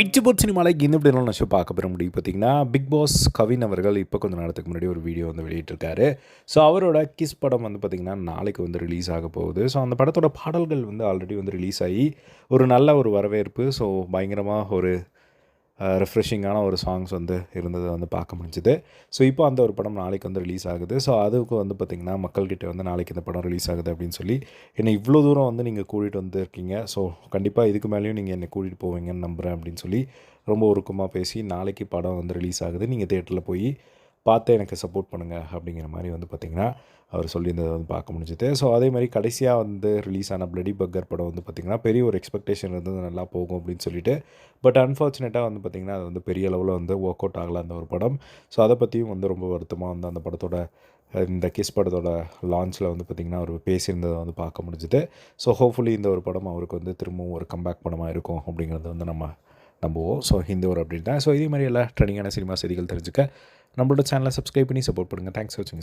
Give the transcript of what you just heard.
இட்சிபோட் சினிமாலைக்கு இந்த இப்படி நான் ஷோ பார்க்க பெற முடியும் பார்த்தீங்கன்னா பிக் பாஸ் கவின் அவர்கள் இப்போ கொஞ்சம் நேரத்துக்கு முன்னாடி ஒரு வீடியோ வந்து வெளியிட்டிருக்காரு. ஸோ அவரோட கிஸ் படம் வந்து பார்த்திங்கன்னா நாளைக்கு வந்து ரிலீஸ் ஆக போகுது. ஸோ அந்த படத்தோட பாடல்கள் வந்து ஆல்ரெடி வந்து ரிலீஸ் ஆகி ஒரு நல்ல ஒரு வரவேற்பு. ஸோ பயங்கரமாக ஒரு ரெஃப்ரெஷிங்கான ஒரு சாங்ஸ் வந்து இருந்ததை வந்து பார்க்க முடிஞ்சுது. ஸோ இப்போ அந்த ஒரு படம் நாளைக்கு வந்து ரிலீஸ் ஆகுது. ஸோ அதுக்கு வந்து பார்த்திங்கன்னா மக்கள்கிட்ட வந்து நாளைக்கு இந்த படம் ரிலீஸ் ஆகுது அப்படின்னு சொல்லி என்னை இவ்வளோ தூரம் வந்து நீங்கள் கூட்டிகிட்டு வந்துருக்கீங்க. ஸோ கண்டிப்பாக இதுக்கு மேலேயும் நீங்கள் என்னை கூட்டிகிட்டு போவீங்கன்னு நம்புகிறேன் அப்படின்னு சொல்லி ரொம்ப உருக்கமாக பேசி நாளைக்கு படம் வந்து ரிலீஸ் ஆகுது. நீங்கள் தேட்டரில் போய் பார்த்து எனக்கு சப்போர்ட் பண்ணுங்கள் அப்படிங்கிற மாதிரி வந்து பார்த்திங்கன்னா அவர் சொல்லியிருந்ததை வந்து பார்க்க முடிஞ்சுது. ஸோ அதே மாதிரி கடைசியாக வந்து ரிலீஸ் ஆன பிளடி பக்கர் படம் வந்து பார்த்திங்கன்னா பெரிய ஒரு எக்ஸ்பெக்டேஷன் இருந்தது நல்லா போகும் அப்படின்னு சொல்லிட்டு. பட் அன்ஃபார்ச்சுனேட்டாக வந்து பார்த்திங்கன்னா அது வந்து பெரிய அளவில் வந்து ஒர்க் அவுட் ஆகலை அந்த ஒரு படம். ஸோ அதை பற்றியும் வந்து ரொம்ப வருத்தமாக வந்து அந்த படத்தோட இந்த கிஸ் படத்தோட லான்ச்சில் வந்து பார்த்திங்கன்னா அவர் பேசியிருந்ததை வந்து பார்க்க முடிஞ்சுது. ஸோ ஹோப்ஃபுல்லி இந்த ஒரு படம் அவருக்கு வந்து திரும்பவும் ஒரு கம்பேக் படமாக இருக்கும் அப்படிங்கிறது வந்து நம்ம நம்புவோம். ஸோ இந்த ஒரு அப்படின்னு தான். ஸோ இதே மாதிரி எல்லா ட்ரெண்டிங்கான சினிமா செய்திகள் தெரிஞ்சுக்க நம்மளோட சேனலை சப்ஸ்கிரைப் பண்ணி சப்போர்ட் பண்ணுங்கள் தேங்க்ஸ் ஃபார் வாட்சிங்